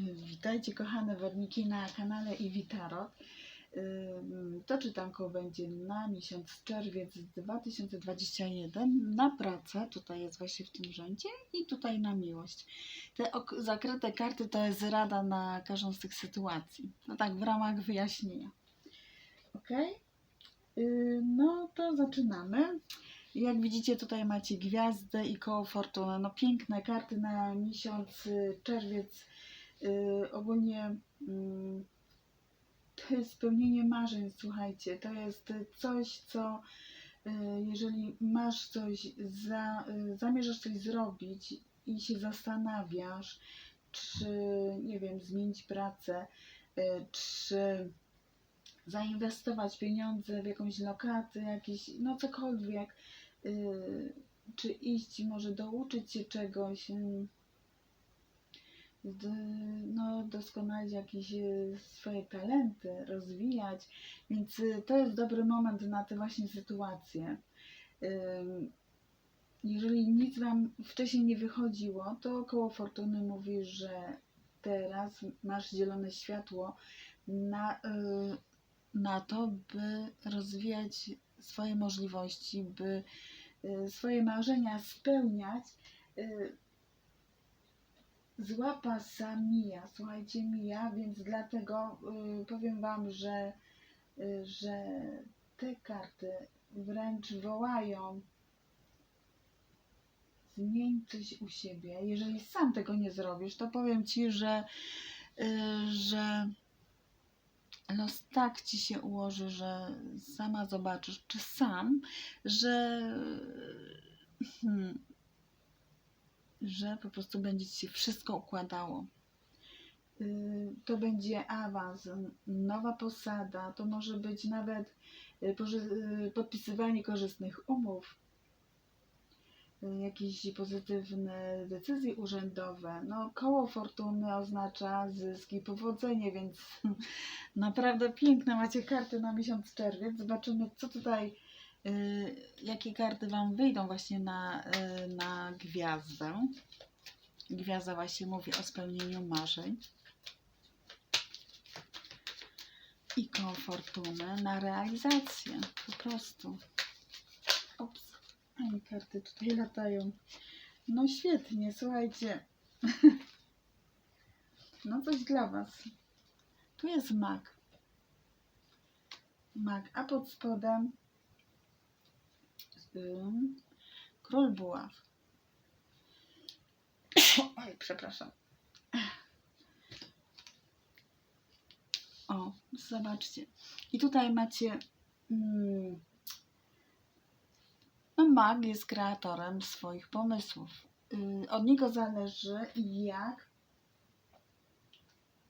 Witajcie kochane wodniki na kanale Iwitarot. To czytanko będzie na miesiąc czerwiec 2021 na pracę, tutaj jest właśnie w tym rzędzie i tutaj na miłość. Te zakryte karty to jest rada na każdą z tych sytuacji. No tak, w ramach wyjaśnienia. Ok? No to zaczynamy. Jak widzicie, tutaj macie gwiazdę i koło fortuny. No piękne karty na miesiąc y, czerwiec. Y, ogólnie mm, spełnienie marzeń, słuchajcie. To jest coś, co y, jeżeli masz coś, za, y, zamierzasz coś zrobić i się zastanawiasz, czy, nie wiem, zmienić pracę, czy zainwestować pieniądze w jakąś lokatę, jakieś, no cokolwiek, czy iść, może douczyć się czegoś, d- no, doskonalić jakieś y, swoje talenty, rozwijać, więc y, to jest dobry moment na te właśnie sytuacje. Jeżeli nic Wam wcześniej nie wychodziło, to koło fortuny mówi, że teraz masz zielone światło na, y, na to, by rozwijać swoje możliwości, by swoje marzenia spełniać. Zła pasa mija, słuchajcie, mija, więc dlatego y, powiem Wam, że, y, że te karty wręcz wołają zmień coś u siebie. Jeżeli sam tego nie zrobisz, to powiem Ci, że, y, że los tak Ci się ułoży, że sama zobaczysz, czy sam, że hmm, że po prostu będzie Ci się wszystko układało. Y, To będzie awans, nowa posada, to może być nawet y, y, podpisywanie korzystnych umów, jakieś pozytywne decyzje urzędowe. No, koło fortuny oznacza zyski, i powodzenie, więc naprawdę piękne macie karty na miesiąc czerwiec. Zobaczymy, co tutaj, jakie karty Wam wyjdą właśnie na, y, na gwiazdę. Gwiazda właśnie mówi o spełnieniu marzeń. I koło fortuny na realizację, po prostu. Ops, ani karty tutaj latają. No świetnie, słuchajcie. No coś dla Was. Tu jest mak. Mak, a pod spodem król buław. Oj, przepraszam. O, zobaczcie. I tutaj macie. Mm, no, mag jest kreatorem swoich pomysłów. Y, od niego zależy, jak,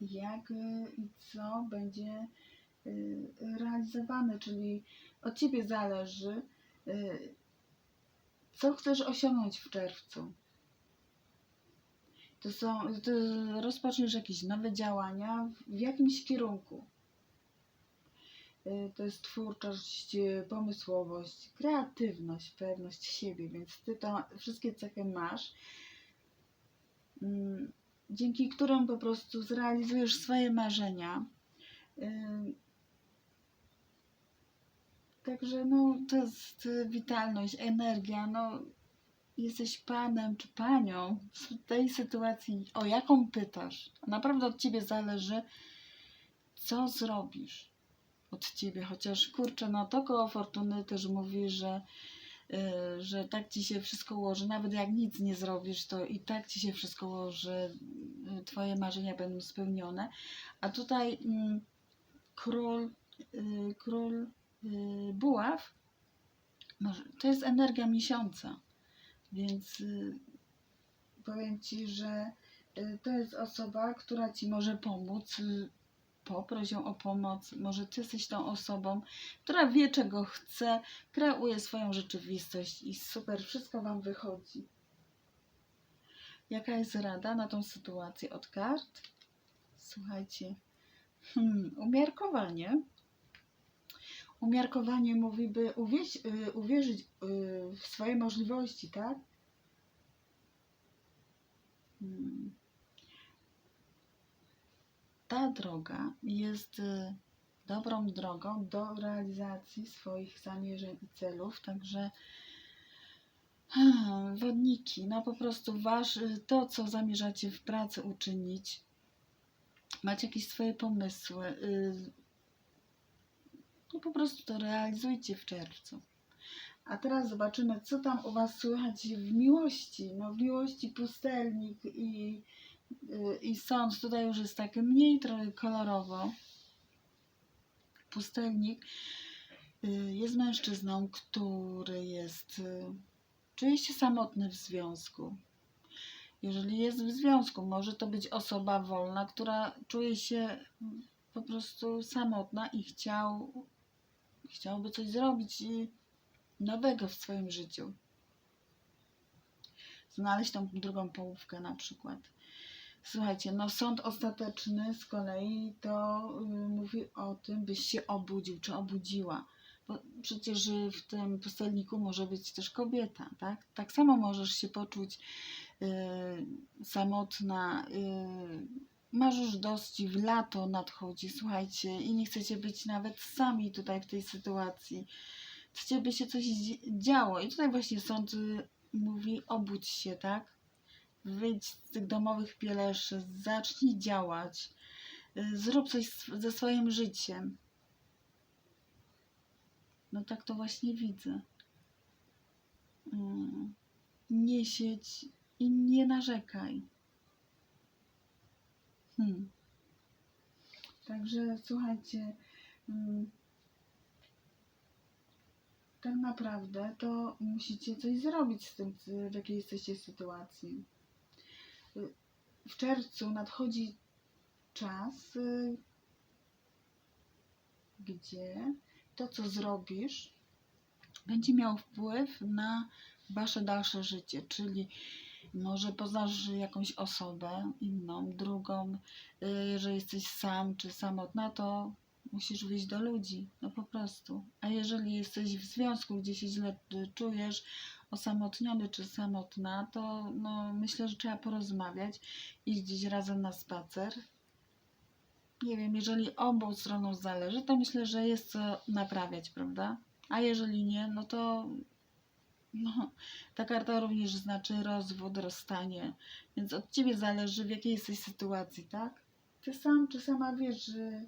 jak y, i co będzie y, realizowane, czyli od ciebie zależy, co chcesz osiągnąć w czerwcu. To są, to rozpoczniesz jakieś nowe działania w jakimś kierunku. Y, To jest twórczość, y, pomysłowość, kreatywność, pewność siebie, więc ty to wszystkie cechy masz, dzięki którym po prostu zrealizujesz swoje marzenia. Także no, to jest y, witalność, energia, no jesteś panem czy panią w tej sytuacji, o jaką pytasz. Naprawdę od ciebie zależy, co zrobisz od ciebie, chociaż kurczę, no to koło fortuny też mówi, że, y, że tak ci się wszystko ułoży, nawet jak nic nie zrobisz, to i tak ci się wszystko ułoży, y, twoje marzenia będą spełnione. A tutaj mm, król, y, król buław, może, to jest energia miesiąca, więc y, powiem ci, że y, to jest osoba, która ci może pomóc. y, Poproś ją o pomoc. Może ty jesteś tą osobą, która wie, czego chce, kreuje swoją rzeczywistość i super, wszystko wam wychodzi. Jaka jest rada na tą sytuację od kart? Słuchajcie, hmm, umiarkowanie. Umiarkowanie mówi, by uwieść, y, uwierzyć y, w swoje możliwości, tak? Hmm. ta droga jest y, dobrą drogą do realizacji swoich zamierzeń i celów, także hmm, wodniki, no po prostu wasz, to, co zamierzacie w pracy uczynić, macie jakieś swoje pomysły, no po prostu to realizujcie w czerwcu. A teraz zobaczymy, co tam u Was słychać w miłości. No w miłości pustelnik i, y, i sąd. Tutaj już jest tak mniej trochę kolorowo. Pustelnik y, jest mężczyzną, który jest, y, czuje się samotny w związku. Jeżeli jest w związku, może to być osoba wolna, która czuje się po prostu samotna i chciał, chciałby coś zrobić nowego w swoim życiu. Znaleźć tą drugą połówkę na przykład. Słuchajcie, no sąd ostateczny z kolei to y, mówi o tym, byś się obudził czy obudziła. Bo przecież w tym pustelniku może być też kobieta, tak? Tak samo możesz się poczuć y, samotna, y, masz już dość, w lato nadchodzi, słuchajcie, i nie chcecie być nawet sami tutaj w tej sytuacji chcecie, by się coś dzi- działo. I tutaj właśnie sąd y, mówi, obudź się, tak? Wyjdź z tych domowych pieleszy, zacznij działać. Y, Zrób coś ze swoim życiem. No tak to właśnie widzę. Mm. Nie siedź i nie narzekaj. Hmm. Także słuchajcie, mm, tak naprawdę to musicie coś zrobić z tym, w jakiej jesteście sytuacji. W czerwcu nadchodzi czas, y, gdzie to, co zrobisz, będzie miało wpływ na wasze dalsze życie, czyli może poznasz jakąś osobę inną, drugą, y, jeżeli jesteś sam czy samotna, to musisz wyjść do ludzi, no po prostu. A jeżeli jesteś w związku, gdzie się źle y, czujesz, osamotniony czy samotna, to no, myślę, że trzeba porozmawiać, iść gdzieś razem na spacer. Nie wiem, jeżeli obu stronom zależy, to myślę, że jest co naprawiać, prawda? A jeżeli nie, no to no, ta karta również znaczy rozwód, rozstanie. Więc od ciebie zależy, w jakiej jesteś sytuacji, tak? Ty sam czy sama wiesz, że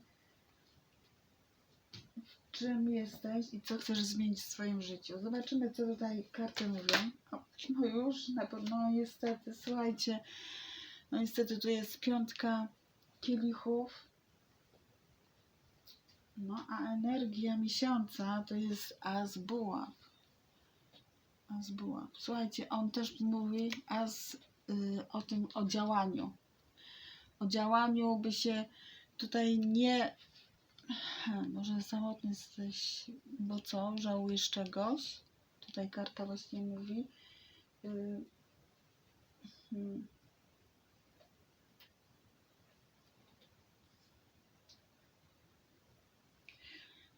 w czym jesteś i co chcesz zmienić w swoim życiu. Zobaczymy, co tutaj karty mówią. No już, na pewno niestety, słuchajcie, no niestety tu jest piątka kielichów. No, a energia miesiąca to jest as buław. As buław. Słuchajcie, on też mówi as y, o tym, o działaniu. O działaniu, by się tutaj nie może samotny jesteś, bo co, żałujesz czegoś? Tutaj karta właśnie mówi. Y, hmm.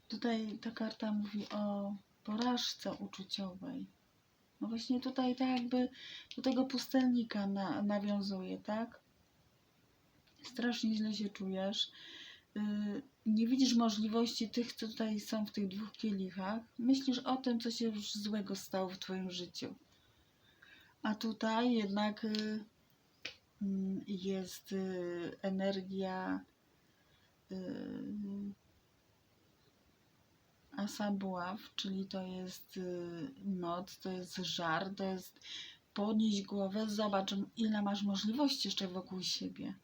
Tutaj ta karta mówi o porażce uczuciowej. No właśnie tutaj tak jakby do tego pustelnika na, nawiązuje, tak? Strasznie źle się czujesz. Y, nie widzisz możliwości tych, co tutaj są w tych dwóch kielichach. Myślisz o tym, co się już złego stało w Twoim życiu. A tutaj jednak y, mm, jest y, energia y, asa buław, czyli to jest y, noc, to jest żar, to jest podnieść głowę, zobacz ile masz możliwości jeszcze wokół siebie.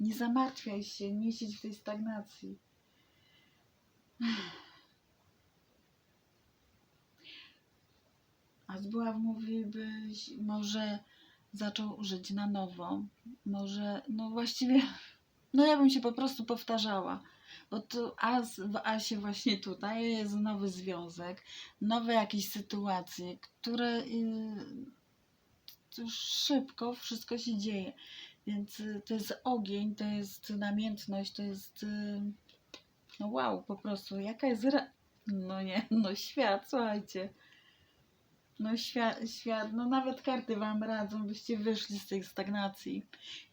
Nie zamartwiaj się, nie siedź w tej stagnacji. A zbuław mówi, byś może zaczął żyć na nowo. Może, no właściwie, no ja bym się po prostu powtarzała. Bo tu as, w Asie właśnie tutaj jest nowy związek, nowe jakieś sytuacje, które y, już szybko wszystko się dzieje. Więc y, to jest ogień, to jest namiętność, to jest y, no wow, po prostu jaka jest no nie, no świat, słuchajcie. No świat, świat, no nawet karty wam radzą, byście wyszli z tej stagnacji.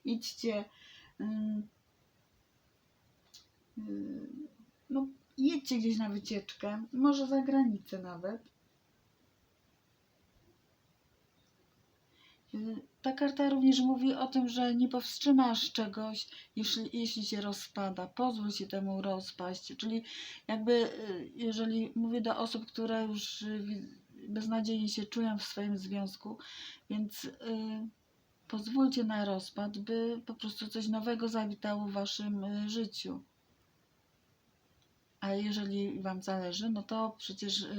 Idźcie, idźcie gdzieś na wycieczkę, może za granicę nawet. Y, Ta karta również mówi o tym, że nie powstrzymasz czegoś, jeśli, jeśli się rozpada. Pozwól się temu rozpaść. Czyli jakby, y, jeżeli mówię do osób, które już y, beznadziejnie się czują w swoim związku, więc y, pozwólcie na rozpad, by po prostu coś nowego zawitało w waszym y, życiu. A jeżeli Wam zależy, no to przecież y,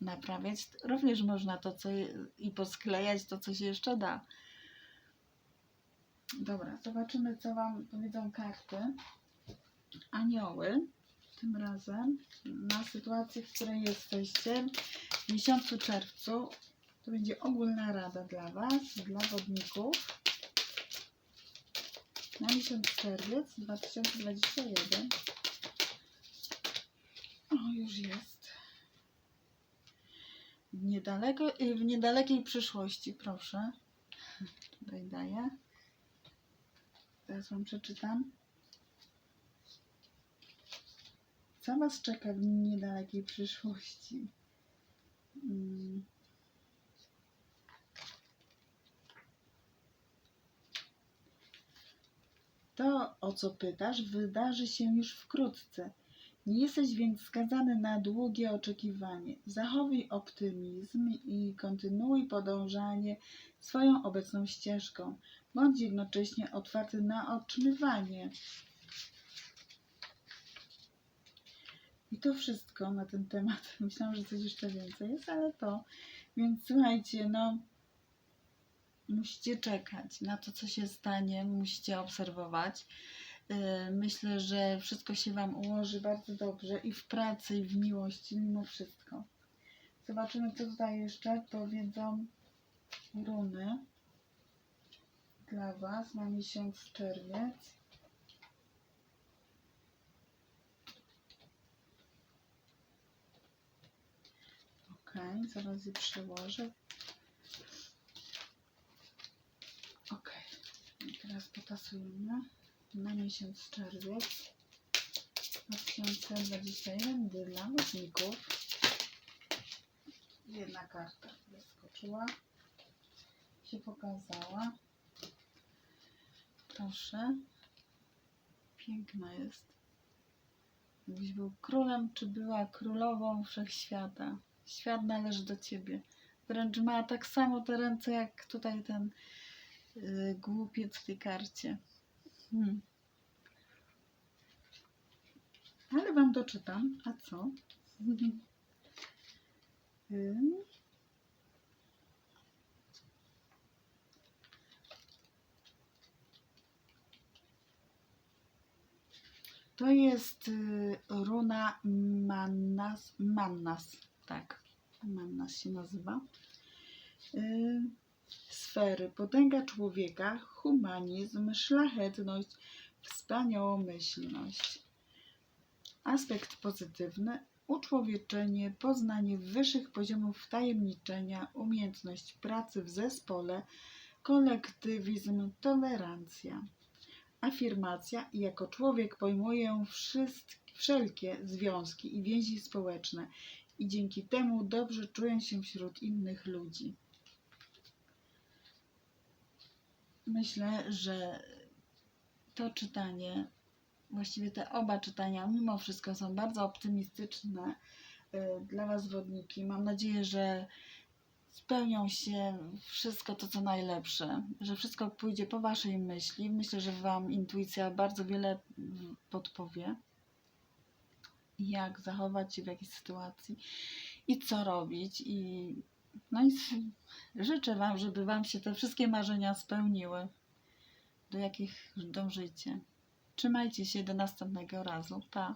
naprawiać również można to, co je- i posklejać to, co się jeszcze da. Dobra, zobaczymy, co Wam powiedzą karty. Anioły, tym razem na sytuację, w której jesteście w miesiącu czerwcu. To będzie ogólna rada dla Was, dla wodników. Na miesiąc czerwiec 2021. Już jest. W, niedaleko, w niedalekiej przyszłości, proszę. Tutaj daję. Teraz Wam przeczytam. Co Was czeka w niedalekiej przyszłości? Mm. To, o co pytasz, wydarzy się już wkrótce. Nie jesteś więc skazany na długie oczekiwanie. Zachowuj optymizm i kontynuuj podążanie swoją obecną ścieżką. Bądź jednocześnie otwarty na otrzymywanie. I to wszystko na ten temat. Myślałam, że coś jeszcze więcej jest, ale to. Więc słuchajcie, no musicie czekać na to, co się stanie, musicie obserwować. Yy, Myślę, że wszystko się Wam ułoży bardzo dobrze i w pracy, i w miłości, mimo wszystko. Zobaczymy, co tutaj jeszcze powiedzą runy dla Was na miesiąc czerwiec. Ok, zaraz je przełożę. Ok, i teraz potasujemy na miesiąc czerwiec 2021 dla wodników. Jedna karta wyskoczyła, się pokazała. Proszę. Piękna jest. Gdybyś był królem, czy była królową wszechświata. Świat należy do ciebie. Wręcz ma tak samo te ręce, jak tutaj ten yy, głupiec w tej karcie. Hmm. Ale wam doczytam. A co? Ym. To jest y, runa Mannas, Mannas, tak, Mannas się nazywa. Y, sfery, potęga człowieka, humanizm, szlachetność, wspaniałomyślność. Aspekt pozytywny, uczłowieczenie, poznanie wyższych poziomów wtajemniczenia, umiejętność pracy w zespole, kolektywizm, tolerancja. Afirmacja, jako człowiek pojmuję wszelkie związki i więzi społeczne i dzięki temu dobrze czuję się wśród innych ludzi. Myślę, że to czytanie, właściwie te oba czytania, mimo wszystko są bardzo optymistyczne y, dla Was, wodniki. Mam nadzieję, że spełnią się wszystko to, co najlepsze, że wszystko pójdzie po Waszej myśli. Myślę, że Wam intuicja bardzo wiele podpowie, jak zachować się w jakiej sytuacji i co robić. I, no i życzę Wam, żeby Wam się te wszystkie marzenia spełniły, do jakich dążycie. Trzymajcie się do następnego razu. Pa!